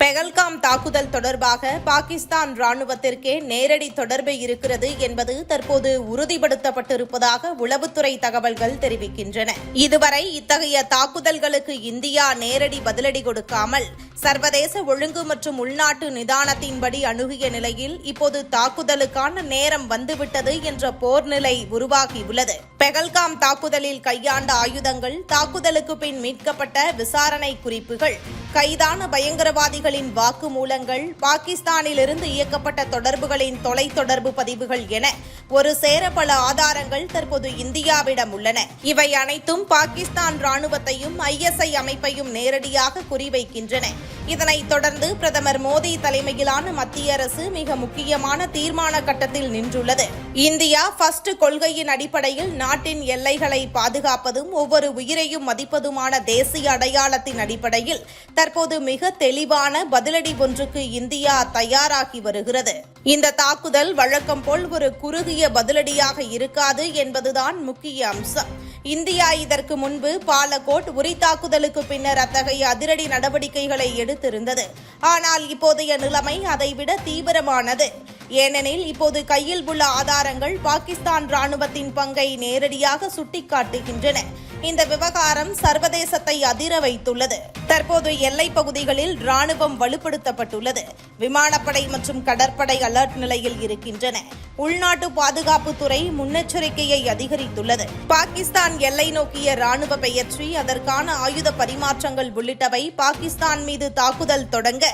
பெகல்காம் தாக்குதல் தொடர்பாக பாகிஸ்தான் ராணுவத்திற்கே நேரடி தொடர்பு இருக்கிறது என்பது தற்போது உறுதிப்படுத்தப்பட்டிருப்பதாக உளவுத்துறை தகவல்கள் தெரிவிக்கின்றன. இதுவரை இத்தகைய தாக்குதல்களுக்கு இந்தியா நேரடி பதிலடி கொடுக்காமல் சர்வதேச ஒழுங்கு மற்றும் உள்நாட்டு நிதானத்தின்படி அணுகிய நிலையில் இப்போது தாக்குதலுக்கான நேரம் வந்துவிட்டது என்ற போர் நிலை உருவாகியுள்ளது. பெகல்காம் தாக்குதலில் கையாண்ட ஆயுதங்கள் தாக்குதலுக்கு பின் மீட்கப்பட்ட விசாரணை குறிப்புகள். கைதான பயங்கரவாதிகளின் வாக்குமூலங்கள் பாகிஸ்தானிலிருந்து இயக்கப்பட்ட தொடர்புகளின் தொலைத்தொடர்பு பதிவுகள் என ஒரு சேர பல ஆதாரங்கள் தற்போது இந்தியாவிடம் உள்ளன. இவை அனைத்தும் பாகிஸ்தான் ராணுவத்தையும் ஐஎஸ்ஐ அமைப்பையும் நேரடியாக குறிவைக்கின்றன. இதனைத் தொடர்ந்து பிரதமர் மோடி தலைமையிலான மத்திய அரசு மிக முக்கியமான தீர்மான கட்டத்தில் நின்றுள்ளது. இந்தியா ஃபர்ஸ்ட் கொள்கையின் அடிப்படையில் நாட்டின் எல்லைகளை பாதுகாப்பதும் ஒவ்வொரு உயிரையும் மதிப்பதுமான தேசிய அடையாளத்தின் அடிப்படையில் தற்போது மிக தெளிவான பதிலடி ஒன்றுக்கு இந்தியா தயாராகி வருகிறது. இந்த தாக்குதல் வழக்கம் போல் ஒரு குறுகிய பதிலடியாக இருக்காது என்பதுதான் முக்கிய அம்சம். இந்தியா இதற்கு முன்பு பாலகோட் உரி தாக்குதலுக்கு பின்னர் அத்தகைய அதிரடி நடவடிக்கைகளை எடுத்திருந்தது. ஆனால் இப்போதைய நிலைமை அதைவிட தீவிரமானது. ஏனெனில் இப்போது கையில் உள்ள ஆதாரங்கள் பாகிஸ்தான் ராணுவத்தின் பங்கை நேரடியாக சுட்டிக்காட்டுகின்றன. இந்த விவகாரம் சர்வதேசத்தை அதிர வைத்துள்ளது. தற்போது எல்லைப் பகுதிகளில் ராணுவம் வலுப்படுத்தப்பட்டுள்ளது. விமானப்படை மற்றும் கடற்படை அலர்ட் நிலையில் இருக்கின்றன. உள்நாட்டு பாதுகாப்புத்துறை முன்னெச்சரிக்கையை அதிகரித்துள்ளது. பாகிஸ்தான் எல்லை நோக்கிய ராணுவ பெயர்ச்சி அதற்கான ஆயுத பரிமாற்றங்கள் உள்ளிட்டவை பாகிஸ்தான் மீது தாக்குதல் தொடங்க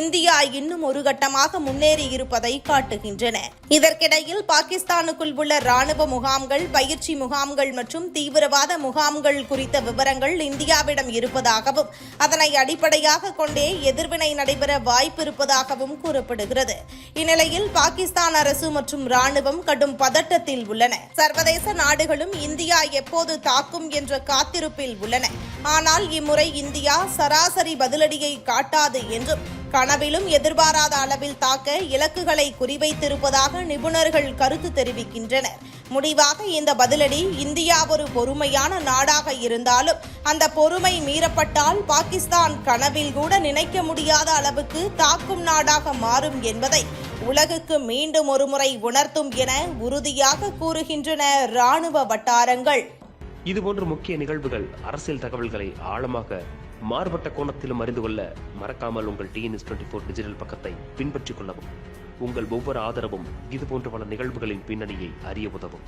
இந்தியா இன்னும் ஒரு கட்டமாக முன்னேறி இருப்பதை காட்டுகின்றன. இதற்கிடையில் பாகிஸ்தானுக்குள் உள்ள ராணுவ முகாம்கள் பயிற்சி முகாம்கள் மற்றும் தீவிரவாத முகாம்கள் குறித்த விவரங்கள் இந்தியாவிடம் இருப்பதாகவும் அதனை அடிப்படையாக கொண்டே எதிர்வினை நடைபெற வாய்ப்பு இருப்பதாகவும் கூறப்படுகிறது. இந்நிலையில் பாகிஸ்தான் அரசு மற்றும் ராணுவம் கடும் பதட்டத்தில் உள்ளன. சர்வதேச நாடுகளும் இந்தியா எப்போது தாக்கும் என்ற காத்திருப்பில் உள்ளன. ஆனால் இம்முறை இந்தியா சராசரி பதிலடியை காட்டாது என்றும் கனவிலும் எதிர்பாராத அளவில் தாக்க இலக்குகளை குறிவைத்திருப்பதாக நிபுணர்கள் கருத்து தெரிவிக்கின்றனர். முடிவாக இந்த பதிலடி இந்தியா ஒரு பொறுமையான நாடாக இருந்தாலும் அந்த பொறுமை மீறப்பட்டால் பாகிஸ்தான் கனவில் கூட நினைக்க முடியாத அளவுக்கு தாக்கும் நாடாக மாறும் என்பதை உலகுக்கு மீண்டும் ஒருமுறை உணர்த்தும் என உறுதியாக கூறுகின்றன ராணுவ வட்டாரங்கள். இதுபோன்ற முக்கிய நிகழ்வுகள் அரசியல் தகவல்களை ஆழமாக மாறுபட்ட கோணத்திலும் அறிந்து கொள்ள மறக்காமல் உங்கள் டிஎன்எஸ் டுவெண்ட்டி ஃபோர் டிஜிட்டல் பக்கத்தை பின்பற்றிக் கொள்ளவும். உங்கள் ஒவ்வொரு ஆதரவும் இதுபோன்ற பல நிகழ்வுகளின் பின்னணியை அறிய உதவும்.